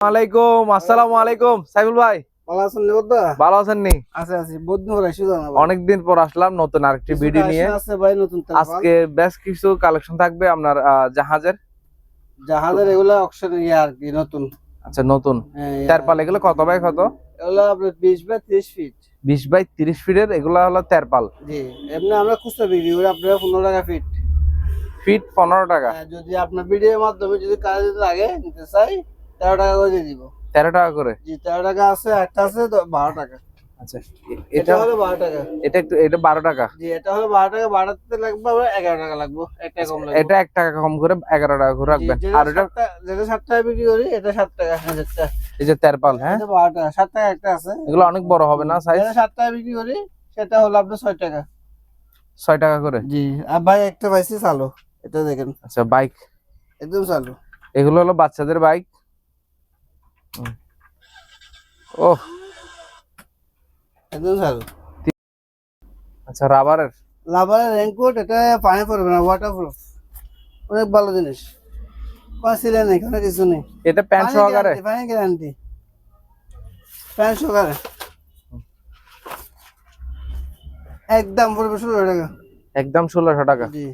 আলাইকুম আসসালামু আলাইকুম। সাইফুল ভাই ভালো আছেন ভালো আছেন নি? আছে আছে। অনেকদিন পর আসলাম নতুন আরেকটি ভিডিও নিয়ে। আছে ভাই নতুন। আজকে বেশ কিছু কালেকশন থাকবে আপনার জাহাজের। জাহাজের এগুলা অকশন ইয়ে আর কি নতুন। আচ্ছা নতুন। হ্যাঁ, তেরপাল এগুলো কত বাই কত? এগুলা আপনার বিশ বাই ত্রিশ ফিট বিশ বাই তিরিশ ফিটের এগুলো হলো তেরপাল। জি। এমনি আমরা খুচরা বিক্রি করি আপনার পনেরো টাকা ফিট ফিট পনেরো টাকা। হ্যাঁ, যদি আপনার ভিডিওর মাধ্যমে যদি কাজ লাগে নিতে চাই তেরো টাকা করে দিব। তেরো টাকা করে? জি তেরো টাকা আছে একটা আছে তো বারো টাকা। আচ্ছা এটা হলো বারো টাকা। এটা একটু এটা বারো টাকা। জি এটা হলো বারো টাকা বাড়াতে লাগবে আবার এগারো টাকা লাগবে কম লাগবে। এটা এক টাকা কম করে এগারো টাকা করে রাখবেন। যেটা আর এটা যেটা সাত টাকা বিক্রি করি এটা সাত টাকা এই যে তেরপাল হ্যাঁ? বারো টাকা সাত টাকা একটা আছে। এগুলো অনেক বড় হবে না সাইজ যেটা সাত টাকা বিক্রি করি সেটা হলো আপনার ছয় টাকা। ছয় টাকা করে? জি আর ভাই একটা পাইছি চালু এটা দেখেন। আচ্ছা বাইক একদম চালু। এগুলো হলো বাচ্চাদের বাইক ও একদম চালু আচ্ছা রাবারের? লাভারের রেনকোট এটা পানি পড়বে না ওয়াটারপ্রুফ অনেক ভালো জিনিস। কোনো সিলাই নেই কোনো কিছু নেই। এটা প্যান্ট সহকারে পানি গ্যারান্টি প্যান্ট সহকারে একদম পড়বে ষোলো টাকা। একদম ষোলোশো টাকা। জি।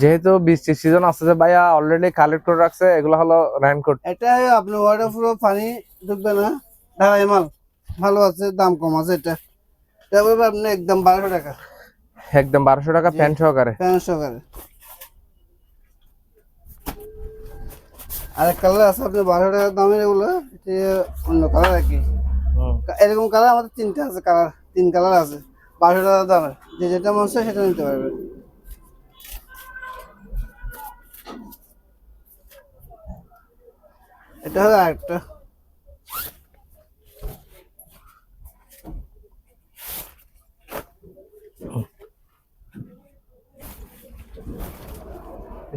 যেহেতু বৃষ্টির সিজন আসছে ভাইয়া অলরেডি কালেক্ট করে রাখছে এগুলো হলো রেনকোট এটা আপনার ওয়াটারপ্রুফ পানি ঢুকবে না। ঢালাই মাল ভালো আছে দাম কম আছে এটা। এটা আপনার একদম বারোশো টাকা। একদম বারোশো টাকা প্যান্ট সহকারে প্যান্ট সহকারে আরেক কালার আছে আপনি বারোশো টাকার দামের এগুলো এটা অন্য কালার আর কি এরকম কালার আমাদের তিনটা আছে কালার তিন কালার আছে। বারোশো টাকা দামের। যে যেটা মন সেটা নিতে পারবে। এটা হলো আরেকটা।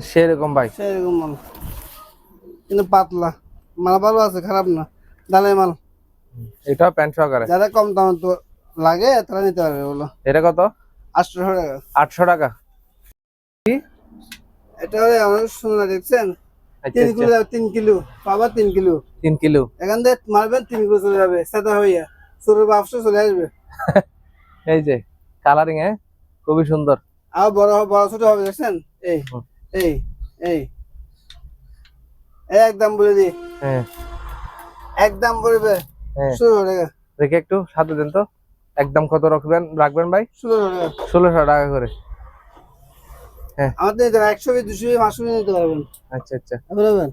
সেরকম ভাই। সেরকম মাল। কিন্তু পাতলা। মাল ভালো আছে খারাপ না। ডালাই মাল। এটা প্যান্ট সহকারে। যারা কম দাম তো লাগে তারা নিতে পারবে ওগুলো। এটা কত? আটশো টাকা। আটশো টাকা। এটা হলে আমার শুনলা দেখছেন? তিন আচ্ছা। কিলো তিন কিলো। পাবা তিন কিলো। তিন কিলো। এখান থেকে মারবেন তিন কিলো চলে যাবে। সাদা হইয়া শুরু বাপসে চলে আসবে। এই যে কালারিং হ্যাঁ? খুবই সুন্দর। আর বড় বড় ছোট হবে দেখছেন? এই এই এই। এই একদম বলে দি। হ্যাঁ। একদম পড়বে হ্যাঁ। ষোলো টাকা। দেখে একটু সাথে দেন তো। একদম কত রাখবেন রাখবেন ভাই? টাকা। ষোলোশো টাকা করে। হ্যাঁ। আমাদের একশো পিস দুশো পিস পাঁচশো নিতে পারবেন। আচ্ছা আচ্ছা। বুঝলেন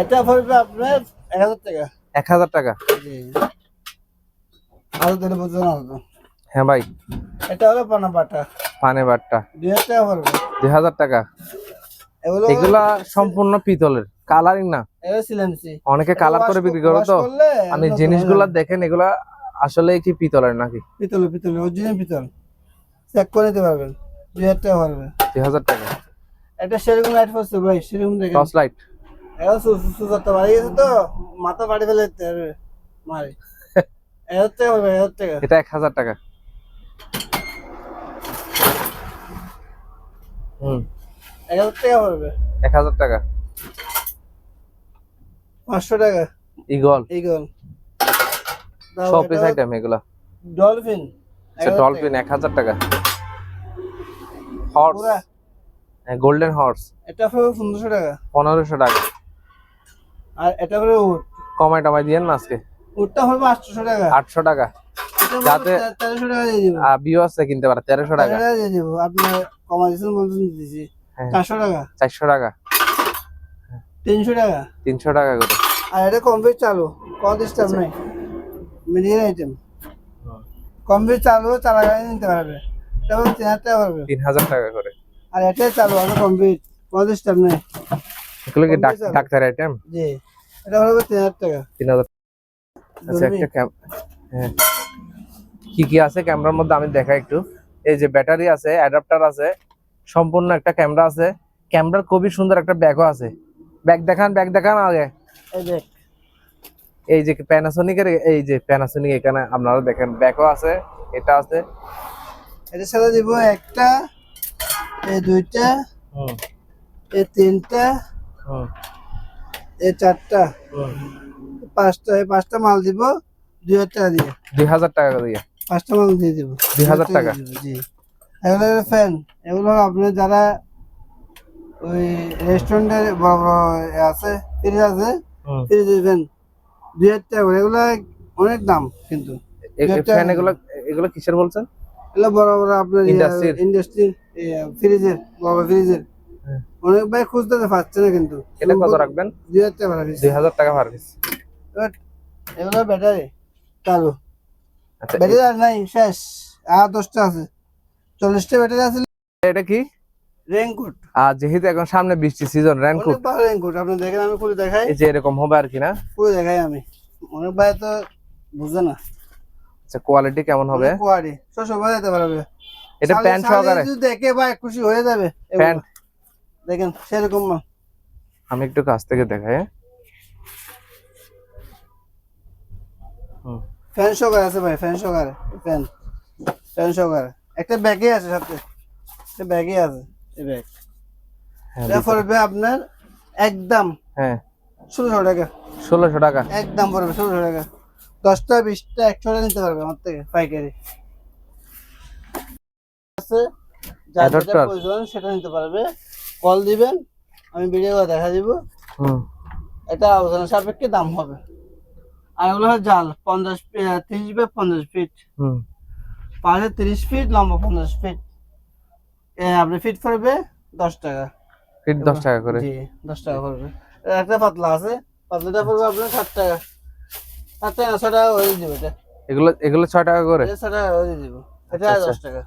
এটা পড়বে আপনার এক হাজার টাকা। এক হাজার টাকা? আরও দিলে বুঝতে না হতো হ্যাঁ ভাই। এটা হলো পানা পাটা পানে বাটটা। দুই হাজার টাকা পড়বে। দুই হাজার টাকা? এগুলা সম্পূর্ণ পিতলের কালারিং না। অনেকে কালার করে বিক্রি করে তো। আমি জিনিসগুলা দেখেন এগুলা আসলে কি পিতলের নাকি? পিতল পিতল অরিজিনাল পিতল। চেক করে নিতে পারবেন। দুই হাজার টাকা দুই হাজার টাকা। এটা সেরকম লাইট পড়ছে ভাই সেরকম দেখেন। টর্চ লাইট বাড়ি গেছে তো মাথা বাড়ি ফেলে দিতে হবে। মারি। এক হাজার টাকা পড়বে হাজার টাকা এটা এক হাজার টাকা। হুম। এক হাজার টাকা এক হাজার টাকা। পাঁচশো টাকা। ইগল ইগল সব পিস আইটেম এগুলা। ডলফিন আচ্ছা ডলফিন এক হাজার টাকা। হর্স গোল্ডেন হর্স এটা পড়বে পনেরোশো টাকা। পনেরোশো টাকা। আর এটা পড়বে উট। কমাই টমাই দিয়েন না আজকে। উটটা পড়বে আটশোশো টাকা। আটশো টাকা। যাতে- তেরোশো টাকা দিয়ে দিব। বিও আছে কিনতে পারে তেরোশো টাকা। দিয়ে দিব। আপনার কমা দিয়েছেন বলছেন দিয়েছি। হ্যাঁ। চারশো টাকা। চারশো টাকা। তিনশো টাকা। তিনশো টাকা করে। আর এটা কমপ্লিট চালু। কত ডিস্টার্ব নাই। মিডিয়াম আইটেম কমপ্লিট চালু চালা গাড়ি নিতে পারবে। হলো তিন হাজার টাকা করে। আর এটাই চালু কমপ্লিট নেই। এগুলো কি ডাক- ডাক্তার আইটেম জি। এটা হলো তিন হাজার টাকা। তিন হাজার আচ্ছা একটা ক্যাম হ্যাঁ। কি কি আছে ক্যামেরার মধ্যে আমি দেখাই একটু। এই যে ব্যাটারি আছে অ্যাডাপ্টার আছে সম্পূর্ণ একটা ক্যামেরা আছে। ক্যামেরার খুবই সুন্দর একটা ব্যাগও আছে। ব্যাগ দেখান ব্যাগ দেখান আগে। এই এই যে প্যানাসোনিকের এই যে প্যানাসোনিক এখানে আপনারা দেখেন ব্যাগও আছে এটা আছে। এটার সাথে দিব একটা এই দুইটা এই তিনটা এই চারটা পাঁচটা এই পাঁচটা মাল দিব দুই হাজার টাকা দিয়ে। দুই হাজার টাকা দিয়ে। পাঁচটা মাল দিয়ে দিব। দুই হাজার টাকা? জি। এগুলো ফ্যান এগুলো আপনি যারা ওই রেস্টুরেন্টে বড় বড় আছে ফ্রিজ আছে হুম ফ্রিজের ফ্যান দুই হাজার টাকা করে। এগুলো অনেক দাম কিন্তু। ফ্যান এগুলো এগুলো কিসের বলছেন? এগুলো বড় বড় আপনার? ইন্ডাস্ট্রি ফ্রিজের বড় ফ্রিজের হ্যাঁ। অনেক ভাই খুঁজতে পারছে না কিন্তু। এটা কত রাখবেন? দুই হাজার টাকা রাখিস দুই হাজার টাকা পার পিস এগুলো ব্যাটারি আচ্ছা ব্যাটারি আর নাই শেষ। আর দশটা আছে। চল্লিশটা ব্যাটারি আছে। এটা কি? রেনকোট আর যেহেতু এখন সামনে বৃষ্টি সিজন রেনকোট রেনকোট আপনি দেখেন আমি খুলে দেখাই। এই যে এরকম হবে আর কি না? খুলে দেখাই আমি। অনেক ভাই তো বুঝে না। আচ্ছা কোয়ালিটি কেমন হবে? কোয়ারি সব সময় যেতে পারবে। এটা প্যান্ট সহকারে? যদি দেখে ভাই খুশি হয়ে যাবে প্যান্ট দেখেন সেরকম মাল। আমি একটু কাছ থেকে দেখাই। হ্যাঁ? হুম ফ্যান সহকারে আছে ভাই ফ্যান সহকারে ফ্যান ফ্যান সহকারে। একটা ব্যাগে আছে সাথে একটা ব্যাগে আছে এই ব্যাগ। হ্যাঁ, এটা পড়বে আপনার একদম হ্যাঁ। ষোলোশো টাকা। ষোলোশো টাকা। একদম পড়বে ষোলোশো টাকা। দশটা বিশটা একশো টাকা নিতে পারবে আমার থেকে পাইকারি। আছে যার যেটা প্রয়োজন সেটা নিতে পারবে। কল দিবেন আমি ভিডিও করে দেখা দিব। এটা আলোচনা সাপেক্ষে দাম হবে। আর এগুলো জাল পঞ্চাশ তিরিশ বাই পঞ্চাশ ফিট পাশে তিরিশ ফিট লম্বা পঞ্চাশ ফিট আপনি ফিট পড়বে দশ টাকা। ফিট দশ টাকা করে? জি দশ টাকা পড়বে একটা পাতলা আছে পাতলাটা পড়বে আপনার ষাট টাকা। ষাট টাকা ছ টাকা করে দিব এটা। এগুলো এগুলো ছয় টাকা করে? এটা টাকা করে দিব এটা আচ্ছা। দশ টাকা।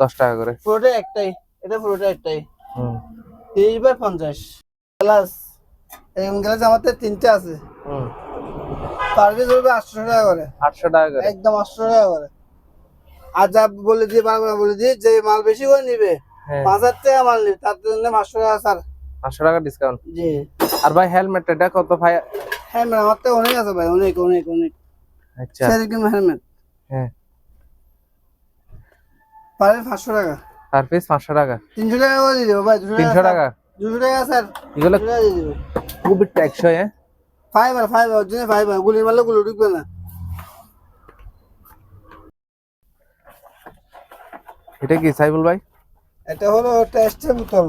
দশ টাকা করে। পুরোটা একটাই। এটা পুরোটা একটাই। হুম। তিরিশ বাই পঞ্চাশ। গ্লাস এরকম গ্লাস আমার তিনটে আছে। হুম। পার পিস আটশো টাকা করে। আটশো টাকা করে। একদম আটশো টাকা করে। আর যা বলে দিয়ে পারব না বলে দিয়ে যে মাল বেশি করে নিবে হ্যাঁ। পাঁচ হাজার টাকা মাল নিবে তার জন্য পাঁচশো টাকা স্যার পাঁচশো টাকা ডিসকাউন্ট জি। আর ভাই হেলমেট এটা কত ভাই? হ্যালমেট আমার তো অনেক আছে ভাই অনেক অনেক অনেক। আচ্ছা। সেরকম হেলমেট হ্যাঁ পারে পাঁচশো টাকা। পার পিস পাঁচশো টাকা। তিনশো টাকা করে দিয়ে দেবো ভাই তিনশো টাকা? দুশো টাকা স্যার। এগুলো খুবই টেকসই হ্যাঁ? Fibre fibre original fibre. গুলি মারলে গুলো ঢুকবে না। এটা কি সাইবুল ভাই? এটা হলো টেস্টের বোতল।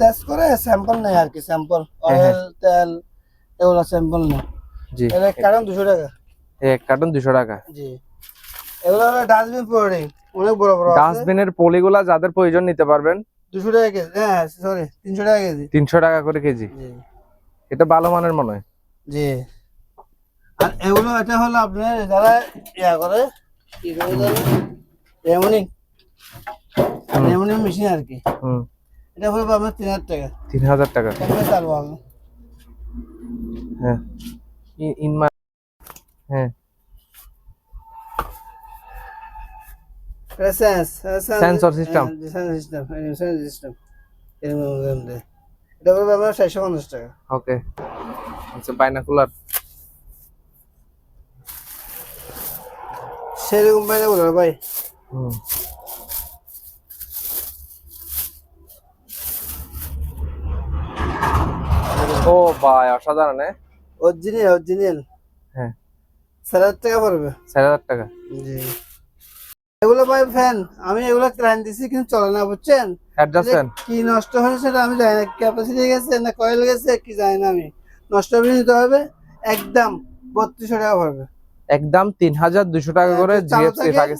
টেস্ট করে স্যাম্পল নেই আর কি স্যাম্পল হ্যাঁ। অয়েল তেল। এগুলো স্যাম্পল নেই জি। এর এক কারণ দুশো টাকা। এক কার্টন দুশো টাকা। জি। এগুলো হলো ডাস্টবিন পড়ে অনেক বড় বড় ডাস্টবিনের পলিগুলা যাদের প্রয়োজন নিতে পারবেন। দুশো টাকা কেজি হ্যাঁ সরি তিনশো টাকা কেজি। তিনশো টাকা করে কেজি। জি। এটা ভালো মানের মনে হয়। জি। আর এগুলো এটা হলো আপনার যারা ইয়া করে কি করে রেমনিং রেমনিং মেশিন আর কি। হুম। এটা হলো আপনার তিন হাজার টাকা। তিন হাজার টাকা। চালু হবে। হ্যাঁ। ইন- হ্যাঁ। সিস্টেম সিস্টেম এটা আপনার টাকা। ওকে আচ্ছা বাইনাকুলার সেরকম বাইরে ভাই। হুম। ও ভাই অসাধারণ হ্যাঁ? অরিজিনাল অরিজিনাল হ্যাঁ। চার হাজার টাকা পড়বে। চার হাজার টাকা। জি। এগুলো ভাই ফ্যান আমি এগুলো ক্লায়েন্ট দিছি কিন্তু চলে না বুঝছেন? অ্যাডজাস্ট কি নষ্ট হয়েছে সেটা আমি জানি না ক্যাপাসিটি গেছে না কয়েল গেছে কি জানি না আমি। নষ্ট হয়ে নিতে হবে একদম বত্রিশশো টাকা পড়বে। একদম তিন হাজার দুশো টাকা করে জিএফসি টাকা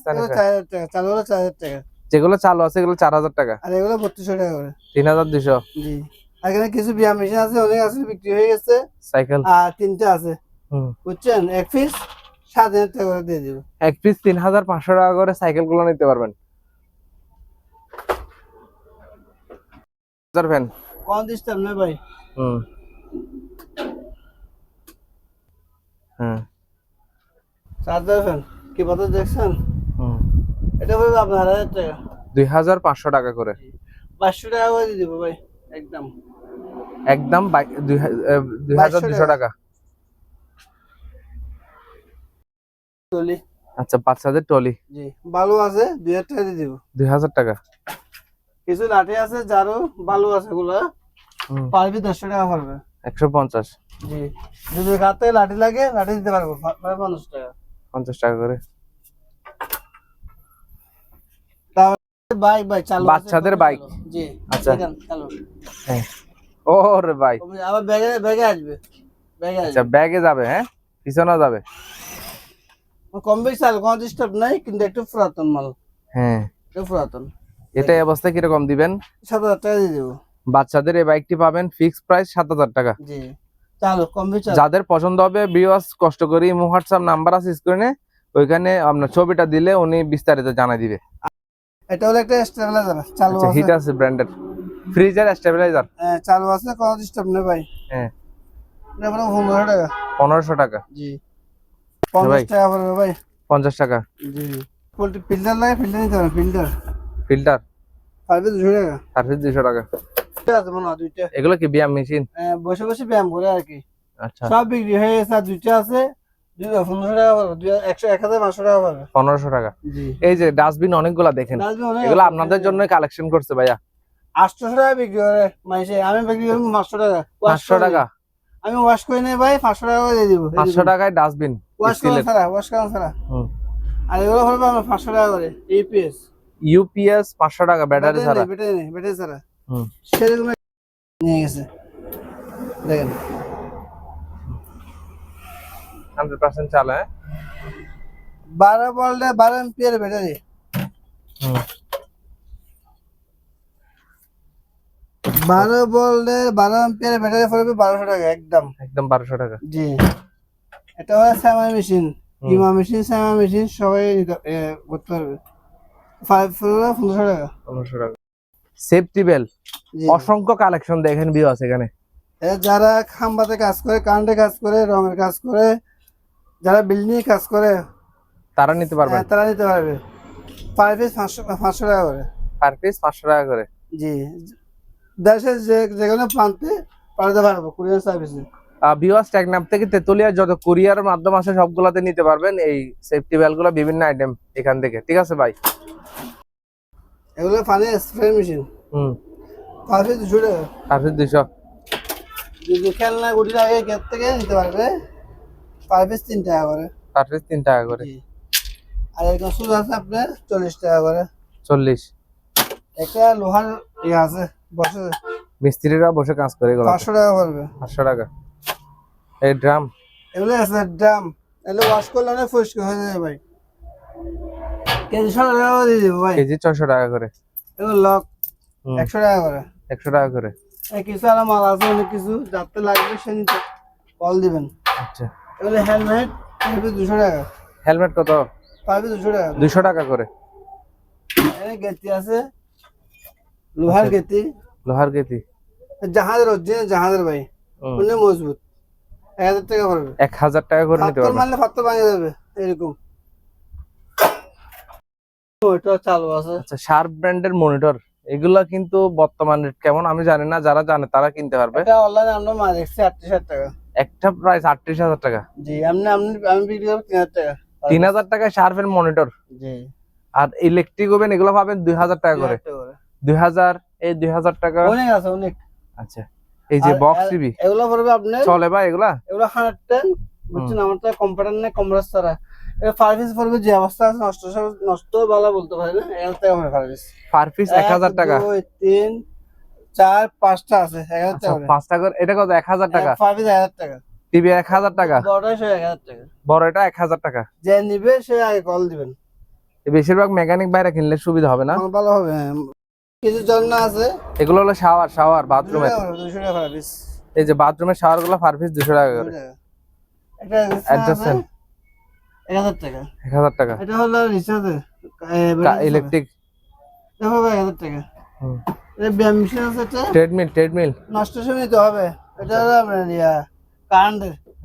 চালু হলো চার হাজার টাকা। যেগুলো চালু আছে এগুলো চার হাজার টাকা। আর এগুলো বত্রিশশো টাকা করে। তিন হাজার দুশো জি। এখানে কিছু বিয়া মেশিন আছে অনেক আছে বিক্রি হয়ে গেছে। সাইকেল আর তিনটে আছে। বুঝছেন? এক পিস সাত হাজার টাকা করে দিয়ে দিব। এক পিস তিন হাজার পাঁচশো টাকা করে সাইকেলগুলো নিতে পারবেন। ফ্যান কোন ডিস্টার্ব নেই ভাই। হুম। হ্যাঁ চার্জার ফ্যান কি কথা দেখছেন? হুম। এটা পড়বে আপনার হাজার টাকা। দুই হাজার পাঁচশো টাকা করে। পাঁচশো টাকা করে দিব ভাই একদম। একদম দুই হাজার দুশো টাকা। আচ্ছা বাচ্চাদের টলি। জি ভালো আছে দুই হাজার টাকা দিয়ে দিব। দুই হাজার টাকা। কিছু লাঠি আছে ঝাড়ু বালু আছে হুম, পারবি দেড়শো টাকা পড়বে একশো পঞ্চাশ। জি যদি হাতে লাঠি লাগে লাঠি দিতে পারব পঞ্চাশ টাকা। পঞ্চাশ টাকা করে। বাইক বাইক চালু বাচ্চাদের বাইক? জি আচ্ছা। চালু। হ্যাঁ। ও রে ভাই আবার ব্যাগে ব্যাগে আসবে। ব্যাগে আচ্ছা ব্যাগে যাবে হ্যাঁ? পিছনে যাবে। কম বেশি চালু কোনো ডিস্টার্ব নাই কিন্তু একটু পুরাতন মাল। হ্যাঁ। একটু পুরাতন। এটা এই অবস্থায় কীরকম দিবেন? সাত হাজার টাকা দিয়ে দেবো। বাচ্চাদের এই বাইকটি পাবেন ফিক্সড প্রাইস সাত হাজার টাকা। জি। চালু কম যাদের পছন্দ হবে বিওয়াস কষ্ট করে ইমো হোয়াটসঅ্যাপ নাম্বার আছে স্ক্রিনে ওইখানে আপনার ছবিটা দিলে উনি বিস্তারিত জানাই দিবে। এটা হলো একটা স্টেবিলাইজার চালু আচ্ছা আছে। হিট আছে ব্র্যান্ডের ফ্রিজের স্টেবিলাইজার? হ্যাঁ, চালু আছে কোনো ডিস্টার্ব নেই ভাই। হ্যাঁ। এটা পড়বে পনেরো টাকা। পনেরোশো টাকা? জি। পঞ্চাশ ভাই। টাকা পড়বে ভাই। পঞ্চাশ টাকা? জি। পোল্ট্রি ফিল্টার লাগে ফিল্টার নিতে হবে ফিল্টার। ফিল্টার? পারবে দুশো টাকা। সার্ভিস দুইশো টাকা। দুইটা আছে মনে হয় দুইটা। এগুলো কি ব্যায়াম মেশিন? হ্যাঁ, বসে বসে ব্যায়াম করে আর কি। আচ্ছা। সব বিক্রি হয়ে গেছে আর দুইটা আছে। পনেরোশো টাকা এই যে ডাস্টবিন অনেকগুলা দেখেন। এগুলো আপনাদের জন্য কালেকশন করছে ভাইয়া। আটশোশো টাকা বিক্রি করে মাইসে আমি বিক্রি করি পাঁচশো টাকা। পাঁচশো টাকা? আমি ওয়াশ করে নেই ভাই পাঁচশো টাকা করে দিব। পাঁচশো টাকায় ডাস্টবিন ওয়াশ করা ছাড়া ওয়াশ করা ছাড়া। আর এগুলো আমার পাঁচশো টাকা করে ইপিএস ইউপিএস পাঁচশো টাকা ব্যাটারি ছাড়া। ব্যাটারি নেই ব্যাটারি ছাড়া। সেরকম নিয়ে গেছে। দেখেন। হান্ড্রেড পার্সেন্ট চালে হ্যাঁ? বারো বললে বারো এমপিয়ার ব্যাটারি। হুম। বারো বললে বারো এমপিয়ার ব্যাটারি পড়বে বারোশো টাকা একদম। একদম বারোশো টাকা। জি। এটা হলো স্যামা মেশিন ইমা মেশিন স্যামা মেশিন সবাই করতে পারবে। ফাইভ পনেরোশো টাকা। পনেরোশো টাকা। সেফটি বেল অসংখ্য কালেকশন দেখেন ভিউ আছে এখানে যারা খাম্বাতে কাজ করে কারেন্টে কাজ করে রঙের কাজ করে যারা বিল্ডিং এ কাজ করে তারা নিতে পারবেন হ্যাঁ, তারা নিতে পারবে। পার পিস পাঁচশো পাঁচশো টাকা করে। পার পিস পাঁচশো টাকা করে। জি। দেশের যে যে কোনো প্রান্তে পাঠাতে পারব কুরিয়ার সার্ভিসে। ভিউয়ার্স টেকনাপ থেকে তেতুলিয়া যত কুরিয়ার মাধ্যম আছে সবগুলাতে নিতে পারবেন এই সেফটি বেল বিভিন্ন আইটেম এখান থেকে। ঠিক আছে ভাই? এগুলো পানি স্প্রে মেশিন হুম। পিস দুশো টাকা। পার পিস যদি খেলনা গুটি লাগে গেট থেকে নিতে পারবে পার পিস তিন টাকা করে। পার পিস তিন টাকা করে। আর এরকম শুধু আছে আপনার চল্লিশ টাকা করে। চল্লিশ। একটা লোহার ইয়ে আছে। বসে মিস্ত্রিরা বসে কাজ করে এগুলো পাঁচশো টাকা পড়বে পাঁচশো টাকা। এই ড্রাম। এগুলো আছে ড্রাম। এগুলো ওয়াশ করলে অনেক পরিষ্কার হয়ে যাবে ভাই। কেজি ষোলো টাকা করে দিয়ে দেবো ভাই। কেজি ছয়শো টাকা করে। এগুলো লক হুম, একশো টাকা করে। একশো টাকা করে। এই কিছু আর মাল আছে অনেক কিছু। যাতে লাগবে সে নিতে। কল দিবেন। আচ্ছা। এগুলো হেলমেট পারবে দুশো টাকা। হেলমেট কত? পারবে দুশো টাকা। দুইশো টাকা করে। এখানে গেতি আছে। লোহার আচ্ছা। গেতি। লোহার কেতি জাহাজের অরিজিনাল জাহাজের ভাই। অনেক মজবুত। এক হাজার টাকা পড়বে এক হাজার টাকা করে নিতে পারবেন মারলে পাথর ভাঙে যাবে এরকম। ওইটা চালু আছে। আচ্ছা শার্প ব্র্যান্ডের মনিটর এগুলা কিন্তু বর্তমান রেট কেমন? আমি জানি না যারা জানে তারা কিনতে পারবে। এটা অনলাইনে আমরা মাল দেখছি আটত্রিশ হাজার টাকা। একটা প্রাইস আটত্রিশ হাজার টাকা। জি আপনি আপনি আমি বিক্রি করব তিন হাজার টাকা। তিন হাজার টাকায় শার্পের মনিটর জি। আর ইলেকট্রিক ওভেন এগুলো পাবেন দুই হাজার টাকা করে। দুই হাজার এই দুই হাজার টাকা। অনেক আছে অনেক। আচ্ছা এই যে আর- বক্স আর টিভি এগুলো পড়বে আপনার চলে এগুলা? এগুলো হান্ড্রেড টেন বুঝছেন? আমার তো কম্পিউটার নেই কম্পিউটার ছাড়া। এটা পড়বে যে অবস্থা আছে নষ্ট নষ্ট বলা বলতে পারি না এক হাজার টাকা হবে সার্ভিস পার এক হাজার টাকা। দুই তিন চার পাঁচটা আছে এক হাজার আচ্ছা টাকা। করে। এটা কত? এক হাজার টাকা? এক হাজার টাকা। টিভি এক হাজার টাকা? বড়টাই সে এক হাজার টাকা। বড় এটা এক হাজার টাকা। যে নিবে সে আগে কল দিবেন। বেশিরভাগ মেকানিক বাইরে কিনলে সুবিধা হবে না? ভালো হবে হ্যাঁ। কিছু জন্য আছে। এগুলো হলো শাওয়ার শাওয়ার টাকা সার্ভিস এই যে বাথরুমের শাওয়ারগুলো পার পিস দুশো টাকা করে। fan। টাকা। টাকা। এটা হলো রিচার্জের ইলেকট্রিক দেখো ভাই এক হাজার টাকা। এটা ব্যায়াম মেশিন আছে এটা ট্রেডমিল ট্রেডমিল নষ্ট সময় হবে। এটা হলো আপনার ইয়া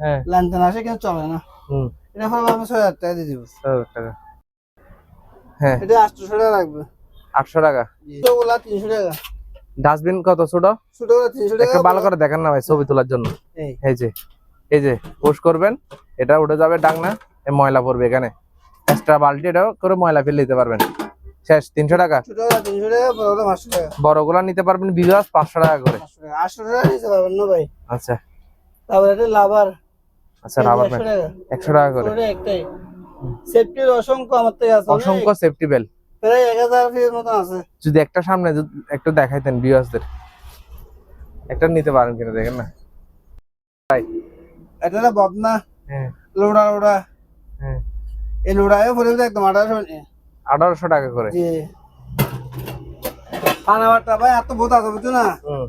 হ্যাঁ। লাইন টান আসে কিন্তু চলে না। হুম। এটা হলো আমি ছয় হাজার টাকা দিয়ে দিব। ছয় হাজার টাকা। হ্যাঁ। এটা আটশোশো টাকা লাগবে। আটশো টাকা। তিনশো টাকা। ডাস্টবিন কত ছোট? ছোটগুলা তিনশো টাকা ভালো করে দেখেন না ভাই ছবি তোলার জন্য। এই। যে এই যে পোস্ট করবেন এটা উঠে যাবে ডাকনা এই ময়লা পড়বে এখানে। এক্সট্রা বালতি এটাও করে ময়লা ফেলে দিতে পারবেন। শেষ তিনশো টাকা। ছোট বড় বড়গুলা নিতে পারবেন বিঘাস পাঁচশো টাকা করে। আটশো টাকা নিতে পারবেন না ভাই। আচ্ছা। তারপরে এটা লাভার আচ্ছা রাবার একশো টাকা। করে। সেফটির অসংখ্য আমার থেকে আছে। অসংখ্য সেফটি বেল প্রায় এক হাজার পিসের মতো আছে। যদি একটা সামনে একটু দেখাইতেন ভিউয়ার্সদের একটা নিতে পারেন কিনা দেখেন না। ভাই। এটা হলো বদনা। হ্যাঁ। লোড়া লোড়া। হ্যাঁ। এই লোড়ায় পরে একদম আঠারোশো আঠারোশো টাকা করে। জি। পানাবারটা ভাই এত বহুত আছে বুঝছ না? হুম।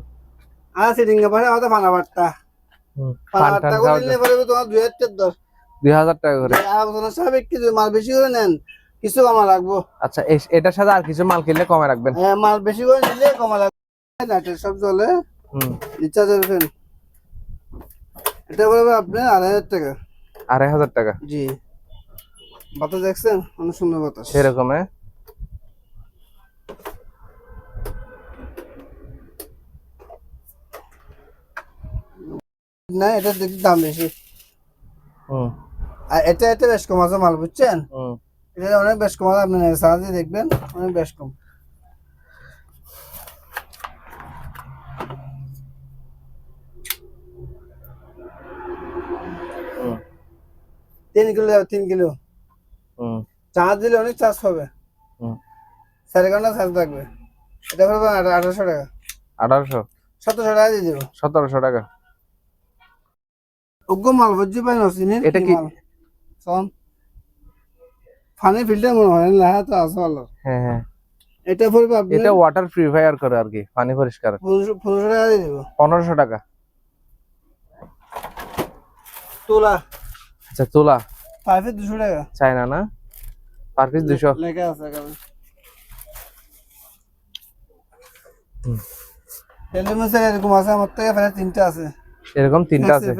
আর সিটিং এ পারে আমাদের পানাবারটা পানাবারটা করে নিলে পরে তোমার দুই হাজার দশ দুই হাজার টাকা করে। সাহেব কি মাল বেশি করে নেন কিছু কমা লাগবো। আচ্ছা এটার সাথে আর কিছু মাল কিনলে কমে রাখবেন? হ্যাঁ মাল বেশি করে নিলে কমা লাগবে। নাটের সব চলে হুম। রিচার্জ ফ্যান এটা বলবে আপনি আড়াই হাজার টাকা। আড়াই হাজার টাকা? জি। বাতাস দেখছেন? অনেক সুন্দর বাতাস। সেরকম হ্যাঁ? না এটা দেখি দাম বেশি। হুম। আর এটা এটা বেশ কম আছে মাল বুঝছেন? হুম। এটা অনেক বেশ কম আছে আপনি সাহায্যে দেখবেন অনেক বেশ কম। তিন কিলো যাবে তিন কিলো। হুম। চার্জ দিলে অনেক চার্জ পাবে হুম। সাড়ে ঘণ্টা চার্জ থাকবে এটা আঠা- আঠারোশো টাকা। আঠারোশো? সতেরোশো টাকা দিয়ে দেবো। সতেরোশো টাকা। উগ্র মাল বুঝছি পাই না চিনি এটা কি? ফানি ফিল্টার মনে হয় না হ্যাঁ তো আছে ভালো। হ্যাঁ হ্যাঁ। এটা পড়বে আপনি এটা ওয়াটার পিউরিফায়ার করে আর কি পানি পরিষ্কার। পনেরোশো পনেরোশো টাকা দিয়ে দেবো। পনেরোশো টাকা। তোলা। আচ্ছা তোলা। পাইপে দুশো টাকা। চায়না না? পার পিস দুশো। লেখা আছে কারণ হুম। এরকম আছে আমার থেকে প্রায় তিনটা আছে। এরকম তিনটা আছে?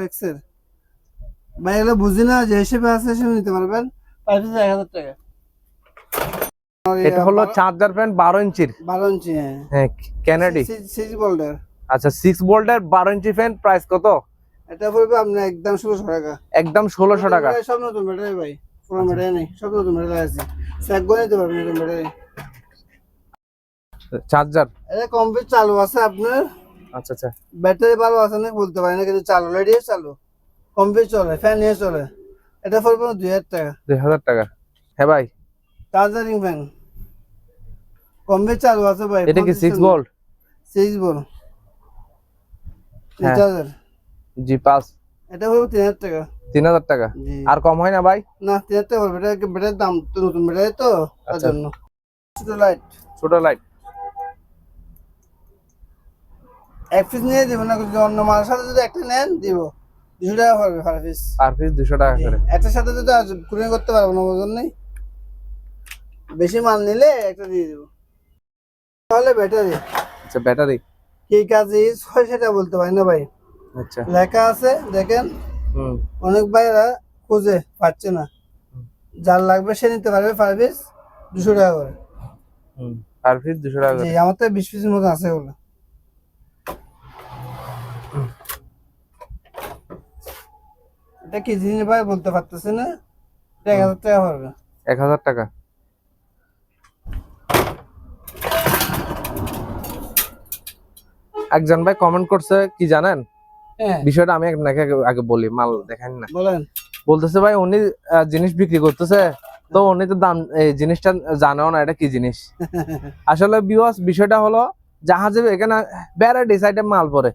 ভাই এগুলো বুঝি না যে হিসেবে আছে হিসেবে নিতে পারবেন। পার পিস এক হাজার টাকা। এটা হলো চার্জার ফ্যান বারো ইঞ্চির। বারো ইঞ্চি হ্যাঁ। ক্যানাডি সিক্স বোল্ডার আচ্ছা সিক্স ভোল্টের বারো ইঞ্চি ফ্যান প্রাইস কত? এটা পড়বে আপনার একদম ষোলোশো টাকা। একদম ষোলোশো টাকা। সব নতুন ব্যাটারি ভাই পুরো ব্যাটারি নেই সব নতুন ব্যাটারি আছে। স্যাক করে নিতে পারবেন নতুন ব্যাটারি চার্জার? এটা কমপ্লিট চালু আছে আপনার। আচ্ছা আচ্ছা। ব্যাটারি ভালো আছে না বলতে পারি না কিন্তু চালু রেডিও চালু। কমপ্লিট চলে ফ্যান নিয়ে চলে। এটা পড়বে দুই হাজার টাকা। দুই হাজার টাকা। হ্যাঁ ভাই। চার্জারিং ফ্যান। কমপ্লিট চালু আছে ভাই এটা কি সিক্স ভোল্ট সিক্স বল হ্যাঁ। চার্জার জি পাঁচ। এটা পড়বে তিন হাজার টাকা। তিন হাজার টাকা। আর কম হয় না ভাই? না তিন হাজার টাকা পড়বে। এটা ব্যাটারির দাম তো নতুন ব্যাটারি তো? তার আচ্ছা। জন্য। ছোট লাইট ছোট লাইট এক পিস নিয়ে দিব না যদি অন্য মালের সাথে যদি একটা নেন দিব। দুশো টাকা পড়বে পার পিস পার পিস দুশো টাকা করে। একটার সাথে যদি কুরিয়ার করতে পারব না ওজন নেই। বেশি মাল নিলে একটা দিয়ে দিব। তাহলে ব্যাটারি আচ্ছা ব্যাটারি কি কাজ হয় সেটা বলতে পারি না ভাই? আচ্ছা। লেখা আছে দেখেন। অনেক ভাইরা খুঁজে পাচ্ছে না। যার লাগবে সে নিতে পারবে পার পিস দুশো টাকা করে। পার পিস টাকা করে। আমার তো বিশ পিসের মতো আছে ওগুলো। এটা কি জিনিস ভাই বলতে পারতেছি না? এক হাজার টাকা পড়বে। এক হাজার টাকা। একজন ভাই কমেন্ট করছে কি জানেন? হ্যাঁ। বিষয়টা আমি আপনাকে আগে- বলি মাল দেখেন না। বলেন। বলতেছে ভাই উনি জিনিস বিক্রি করতেছে তো উনি তো দাম এই জিনিসটা জানেও না এটা কি জিনিস। আসলে বিওয়াস বিষয়টা হলো জাহাজে এখানে ভ্যারাইটিস আইটেম মাল পরে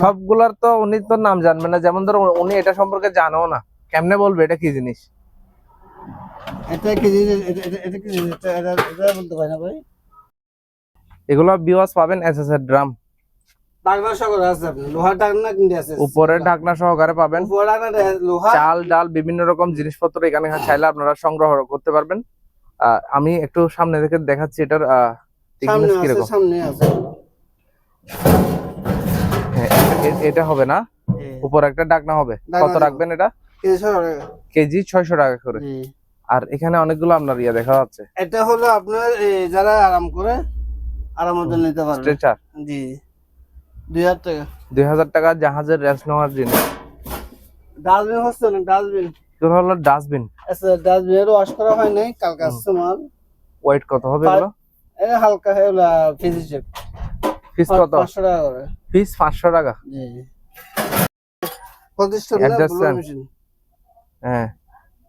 সবগুলার তো উনি তো নাম জানবে না। যেমন ধরো উনি এটা সম্পর্কে জানো না। কেমনে বলবে? এটা কি জিনিস? এটা কি এটা এটা- এটা কি এটা এটা এটা বলতে পারি না ভাই। এগুলো বিওয়াস পাবেন এস এস এর ড্রাম ডাকনা সকল আছে লোহার ডাকনা কিনতে আছে। উপরে ঢাকনা সহকারে পাবেন। লোহা। চাল ডাল বিভিন্ন রকম জিনিসপত্র এখানে চাইলে আপনারা সংগ্রহ করতে পারবেন। আহ, আমি একটু সামনে থেকে দেখাচ্ছি এটার সামনে আছে। এটা হবে না? উপর একটা ডাকনা হবে। কত রাখবেন এটা? কেজি ছয়শো টাকা। করে। আর এখানে অনেকগুলো আপনার ইয়ে দেখা যাচ্ছে। এটা হলো আপনার যারা আরাম করে আরামের জন্য নিতে পারবে। স্ট্রেচার? জি। দুই হাজার টাকা। দুই হাজার টাকা জাহাজের নেওয়ার ডাস্টবিন হচ্ছে না ডাস্টবিন? হলো ডাস্টবিন। আচ্ছা ডাস্টবিনের ওয়াশ করা হয় নাই কালকে আসছে মাল। ওয়েট কত হবে এগুলো? এটা হালকা পিস কত? পাঁচশো টাকা করে। পিস পাঁচশো টাকা। জি। মেশিন হ্যাঁ।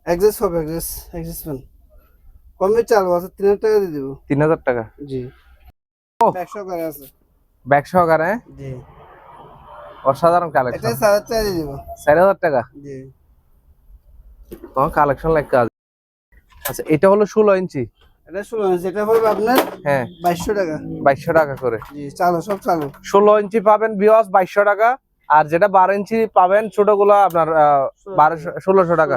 এক্সেস হবে এক্সেস এক্সেস ফ্যান কমে চালু আছে তিন হাজার টাকা দিয়ে দেবো। তিন হাজার টাকা? জি। আছে। সহকারে হ্যাঁ? জি। অসাধারণ কালেকশন টাকা দিয়ে দেবো। টাকা? জি। তোমার কালেকশন লাইক কাজ আচ্ছা এটা হলো ষোলো ইঞ্চি। এটা ষোলো ইঞ্চি এটা পড়বে আপনার হ্যাঁ। বাইশশো টাকা। বাইশশো টাকা করে। জি চালু সব চালু। ষোলো ইঞ্চি পাবেন বিওয়াস বাইশশো টাকা। আর যেটা বারো ইঞ্চি পাবেন ছোটগুলো আপনার বারোশো ষোলোশো টাকা।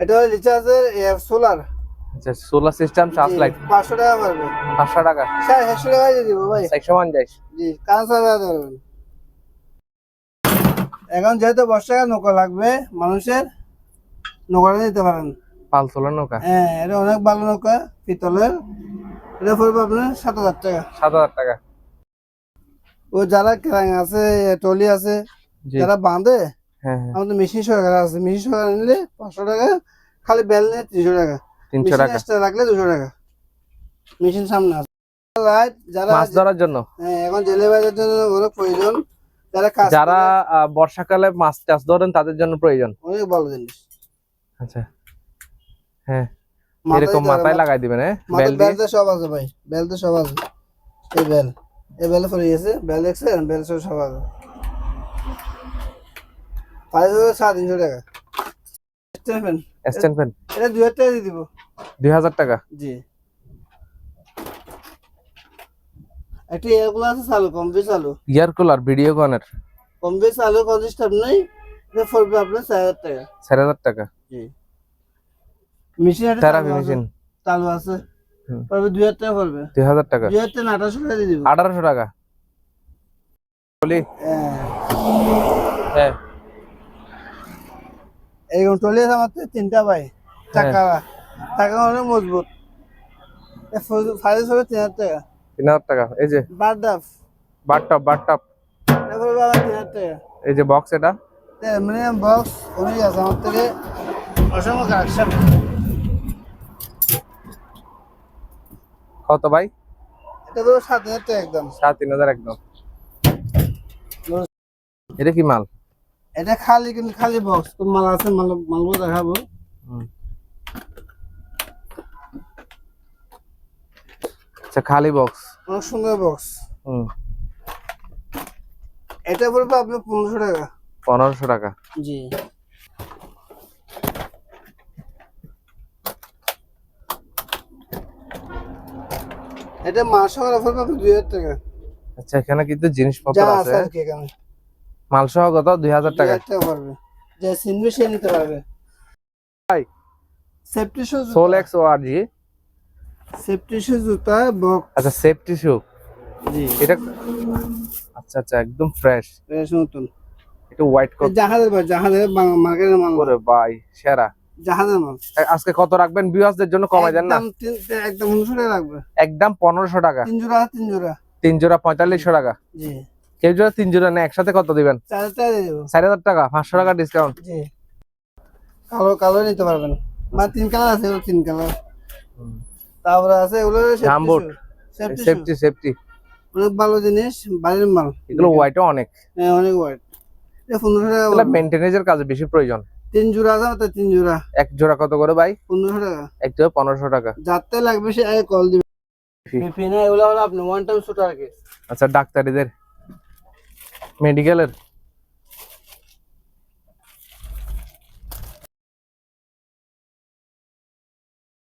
এটা রিচার্জের সোলার আচ্ছা সোলার সিস্টেম চার্জ লাইট পাঁচশো টাকা পারবে পাঁচশো টাকা। দিয়ে দিব ভাই। জি এখন যেহেতু বর্ষাকাল নৌকা লাগবে মানুষের নৌকাটা দিতে পারেন। পাল তোলার নৌকা? হ্যাঁ এটা অনেক ভালো নৌকা পিতলের। এটা পড়বে আপনার সাত হাজার টাকা। সাত হাজার টাকা। ও যারা আছে টলি আছে যারা বাঁধে হ্যাঁ হ্যাঁ। আমাদের মেশিন সহকারে আছে। মেশিন সহকারে নিলে পাঁচশো টাকা খালি বেল নিয়ে তিনশো টাকা। তিনশো টাকা। এক্সট্রা রাখলে দুশো টাকা। মেশিন সামনে আছে। যারা মাছ ধরার জন্য? হ্যাঁ, এখন জেলে বাজার জন্য অনেক প্রয়োজন। যারা বর্ষাকালে মাছ চাষ ধরেন তাদের জন্য প্রয়োজন? অনেক ভালো জিনিস। আচ্ছা। হ্যাঁ। এরকম মাথায় লাগাই দিবেন হ্যাঁ? বেল দিয়ে? সব আছে ভাই বেলতে সব আছে। এই বেল এই বেল গেছে বেল দেখছেন? বেল সব সব আছে। হাজার সাড়ে তিনশো টাকা। স্ট্যান্ড ফ্যান এটা দুই হাজার টাকা দিয়ে দিব। দুই হাজার টাকা? জি। একটি এগুলো আছে চালু কম বেশ চালু। ইয়ার কুলার ভিডিও কনের কম বেশ চালু কোনো স্টাফ নেই পড়বে আপনার চার হাজার টাকা। চার হাজার টাকা? জি। মেশিন একটা থেরাপি মেশিন চালু আছে। পড়বে দুই হাজার টাকা পড়বে। দুই হাজার টাকা। দুই হাজার টাকা আঠারোশো টাকা দিয়ে দিব। আঠারোশো টাকা। বলি। হ্যাঁ। হ্যাঁ এইরকম টলি আছে আমার তিনটা ভাই। টাকা। টাকা অনেক মজবুত। ফাইভ হবে তিন হাজার টাকা। তিন হাজার টাকা। এই যে বারডাফ বারটপ বারটপ এই যে বক্স এটা। অ্যালুমিনিয়াম বক্স অনেক আছে আমার থেকে। অসংখ্য কালেকশন। কত ভাই? এটা সাত হাজার টাকা একদম। সাড়ে তিন হাজার একদম। এটা কি মাল? এটা খালি কিন্তু খালি বক্স তো মাল আছে মাল মালগুলো দেখাবো। আচ্ছা খালি বক্স অনেক সুন্দর বক্স হুম। এটা পড়বে আপনার পনেরোশো টাকা। পনেরোশো টাকা। জি। এটা মাস সকালে পড়বে আপনার দুই হাজার টাকা। আচ্ছা এখানে কিন্তু জিনিসপত্র যা আছে। আছে কি এখানে। মাল সহ কত? দুই হাজার টাকা। হাজার টাকা যে সিনবি সে নিতে পারবে। ভাই safety shoe sole X O G safety shoe জুতা বক্স আচ্ছা সেফটি শু জি। এটা আচ্ছা আচ্ছা একদম ফ্রেশ বেশ নতুন। একটু হোয়াইট কত জাহাজের জাহাজের মার্কেটের মাল। করে ভাই সেরা। জাহাজের মাল। আজকে কত রাখবেন? ভিউয়ার্সদের জন্য কমাই দেন না? একদম টাকা লাগবে একদম টাকা। তিন জোড়া তিন জোড়া। তিন জোড়া পঁয়তাল্লিশশো টাকা। জি। কেউ জোড়া তিন জোড়া নেয় একসাথে কত দিবেন? চার হাজার টাকা দিয়ে দেবো। চার হাজার টাকা পাঁচশো টাকা ডিসকাউন্ট জি। কালো কালো নিতে পারবেন। মানে তিন কালার আছে তিন কালার। তারপরে আছে. সেফটি সেফটি অনেক ভালো জিনিস বাড়ির মাল। এগুলো হোয়াইটও অনেক। হ্যাঁ অনেক এটা টাকা এগুলো কাজে বেশি প্রয়োজন। তিন জোড়া আছে তিন জোড়া? এক জোড়া কত করে ভাই? পনেরোশো টাকা। এক জোড়া পনেরোশো টাকা। যাতে লাগবে সে আগে কল দিবে। এগুলো হলো আপনি ওয়ান টাইম শুট আর কি আচ্ছা ডাক্তারিদের। মেডিকেলের